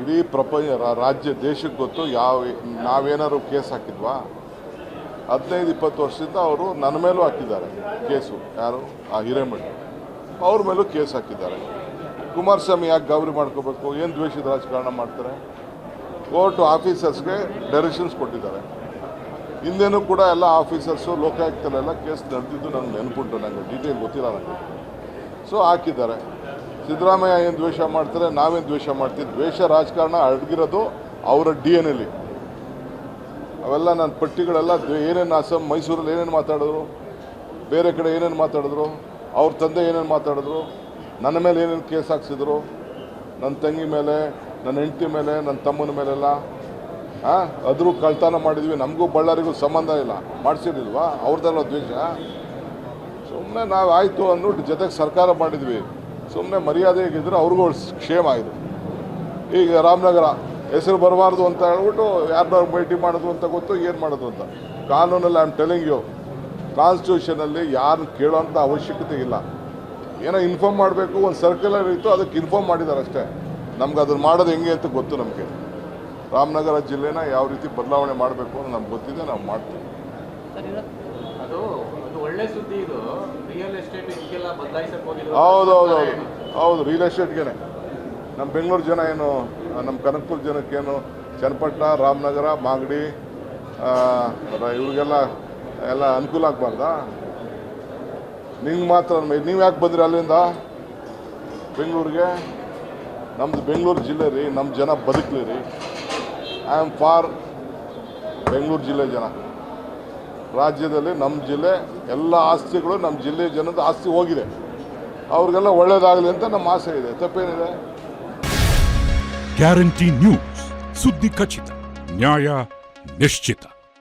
ಇಡೀ ಪ್ರಪಂಚ ರಾಜ್ಯ, ದೇಶಕ್ಕೆ ಗೊತ್ತು ಯಾವ, ನಾವೇನಾದ್ರು ಕೇಸ್ ಹಾಕಿದ್ವಾ? ಹದಿನೈದು, ಇಪ್ಪತ್ತು ವರ್ಷದಿಂದ ಅವರು ನನ್ನ ಮೇಲೂ ಹಾಕಿದ್ದಾರೆ ಕೇಸು. ಯಾರು? ಆ ಹಿರೇಮಠ. ಅವ್ರ ಮೇಲೂ ಕೇಸ್ ಹಾಕಿದ್ದಾರೆ. ಕುಮಾರಸ್ವಾಮಿ ಯಾಕೆ ಗಾಬರಿ ಮಾಡ್ಕೋಬೇಕು? ಏನು ದ್ವೇಷದ ರಾಜಕಾರಣ ಮಾಡ್ತಾರೆ? ಕೋರ್ಟ್ ಆಫೀಸರ್ಸ್ಗೆ ಡೈರೆಕ್ಷನ್ಸ್ ಕೊಟ್ಟಿದ್ದಾರೆ. ಹಿಂದೇನು ಕೂಡ ಎಲ್ಲ ಆಫೀಸರ್ಸು ಲೋಕಾಯುಕ್ತಲೆಲ್ಲ ಕೇಸ್ ನಡೆದಿದ್ದು ನನಗೆ ನೆನ್ಪುಂಟು ನನಗೆ ಡೀಟೇಲ್ ಗೊತ್ತಿಲ್ಲ ನನಗೆ ಸೊ ಹಾಕಿದ್ದಾರೆ. ಸಿದ್ದರಾಮಯ್ಯ ಏನು ದ್ವೇಷ ಮಾಡ್ತಾರೆ, ನಾವೇನು ದ್ವೇಷ ಮಾಡ್ತೀವಿ. ದ್ವೇಷ ರಾಜಕಾರಣ ಅಡಗಿರೋದು ಅವರ ಡಿ ಎನ್ ಎಲ್ಲಿ. ಅವೆಲ್ಲ ನನ್ನ ಪಟ್ಟಿಗಳೆಲ್ಲ ಏನೇನು ಅಸಮ್ ಮೈಸೂರಲ್ಲಿ ಏನೇನು ಮಾತಾಡಿದ್ರು? ಬೇರೆ ಕಡೆ ಏನೇನು ಮಾತಾಡಿದ್ರು? ಅವ್ರ ತಂದೆ ಏನೇನು ಮಾತಾಡಿದ್ರು? ನನ್ನ ಮೇಲೆ ಏನೇನು ಕೇಸ್ ಹಾಕ್ಸಿದ್ರು? ನನ್ನ ತಂಗಿ ಮೇಲೆ, ನನ್ನ ಹೆಂಡತಿ ಮೇಲೆ ನನ್ನ ತಮ್ಮನ ಮೇಲೆಲ್ಲ? ಹಾಂ ಅದ್ರೂ ಕಳ್ತನ ಮಾಡಿದ್ವಿ. ನಮಗೂ ಬಳ್ಳಾರಿಗೂ ಸಂಬಂಧ ಇಲ್ಲ. ಮಾಡಿಸಿರ್ಲಿಲ್ವಾ ಅವ್ರದ್ದೆಲ್ಲ ದ್ವೇಷ? ಸುಮ್ಮನೆ ನಾವು ಆಯಿತು ಅಂದ್ಬಿಟ್ಟು ಜೊತೆಗೆ ಸರ್ಕಾರ ಮಾಡಿದ್ವಿ. ಸುಮ್ಮನೆ ಮರ್ಯಾದೆಗಿದ್ರೆ ಅವ್ರಿಗೂ ಕ್ಷೇಮ ಇದು ಈಗ ರಾಮನಗರ ಹೆಸರು ಬರಬಾರ್ದು ಅಂತ ಹೇಳ್ಬಿಟ್ಟು ಯಾರನ್ನ ಭೇಟಿ ಮಾಡೋದು ಅಂತ ಗೊತ್ತು, ಏನು ಮಾಡೋದು ಅಂತ. ಕಾನೂನಲ್ಲಿ ಆಮ್ ಟೆಲಿಂಗ್ ಯು ಕಾನ್ಸ್ಟಿಟ್ಯೂಷನಲ್ಲಿ ಯಾರು ಕೇಳೋಂಥ ಅವಶ್ಯಕತೆ ಇಲ್ಲ. ಏನೋ ಇನ್ಫಾರ್ಮ್ ಮಾಡಬೇಕು, ಒಂದು ಸರ್ಕ್ಯುಲರ್ ಇತ್ತು, ಅದಕ್ಕೆ ಇನ್ಫಾರ್ಮ್ ಮಾಡಿದ್ದಾರೆ ಅಷ್ಟೇ. ನಮ್ಗೆ ಅದನ್ನು ಮಾಡೋದು ಹೆಂಗೆ ಅಂತ ಗೊತ್ತು ನಮಗೆ. ರಾಮನಗರ ಜಿಲ್ಲೆನ ಯಾವ ರೀತಿ ಬದಲಾವಣೆ ಮಾಡಬೇಕು ಅಂತ ನಮ್ಗೆ ಗೊತ್ತಿದೆ, ನಾವು ಮಾಡ್ತೀವಿ ಅದು ಒಂದು ಒಳ್ಳೆ ಸುದ್ದಿ ಇದು ರಿಯಲ್ ಎಸ್ಟೇಟ್ ಇದಕ್ಕೆಲ್ಲ ಬದಲಾಯಿಸಕ್ ಹೋಗಿದ್ರು ಹೌದು ಹೌದು ಹೌದು. ಹೌದು ರಿಯಲ್ ಎಸ್ಟೇಟ್ಗೆನೆ ನಮ್ಮ ಬೆಂಗಳೂರು ಜನ ಏನು ನಮ್ಮ ಕನಕಪುರ ಜನಕ್ಕೇನು ಚನ್ನಪಟ್ಟಣ, ರಾಮನಗರ, ಮಾಗಡಿ ಇವ್ರಿಗೆಲ್ಲ, ಎಲ್ಲ ಅನುಕೂಲ ಆಗಬಾರ್ದಾ? ನಿಂಗೆ ಮಾತ್ರ ನೀವು ಯಾಕೆ ಬಂದ್ರಿ ಅಲ್ಲಿಂದ? ಬೆಂಗಳೂರಿಗೆ? ನಮ್ಮದು ಬೆಂಗಳೂರು ಜಿಲ್ಲೆ ರೀ ನಮ್ಮ ಜನ ಬದುಕಲಿ ರೀ. ಐ ಆಮ್ ಫಾರ್ ಬೆಂಗಳೂರು ಜಿಲ್ಲೆ ಜನ. ರಾಜ್ಯದಲ್ಲಿ ನಮ್ಮ ಜಿಲ್ಲೆ ಎಲ್ಲ ಆಸ್ತಿಗಳು ನಮ್ಮ ಜಿಲ್ಲೆ ಜನದ ಆಸ್ತಿ ಹೋಗಿದೆ. ಅವ್ರಿಗೆಲ್ಲ ಒಳ್ಳೇದಾಗಲಿ ಅಂತ ನಮ್ಮ ಆಸೆ ಇದೆ. ತಪ್ಪೇನಿದೆ? Guarantee news. ಸುದ್ದಿ ಖಚಿತ, ನ್ಯಾಯ ನಿಶ್ಚಿತ.